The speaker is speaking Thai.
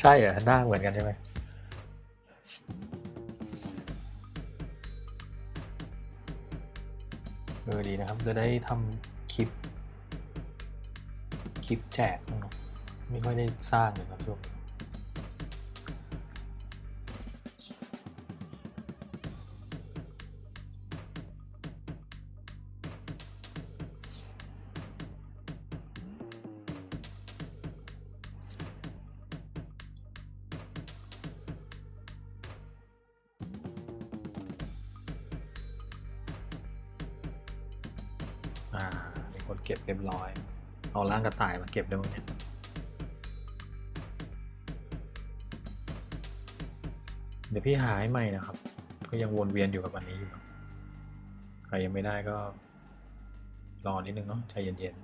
ใช่เหรอหน้าเหมือนกันใช่ไหมเออดีนะครับ จะได้ทำคลิป คลิปแจกบ้งเนอะไม่ค่อยได้สร้างเลยครับช่วงนี้ อ่ามีคนเก็บเรียบร้อย เอาร่างกระต่ายมาเก็บได้มั้งเนี่ยเดี๋ยวพี่หาให้ใหม่นะครับ ก็ยังวนเวียนอยู่กับวันนี้อยู่ ใครยังไม่ได้ก็รอนิดนึงเนาะใจเย็น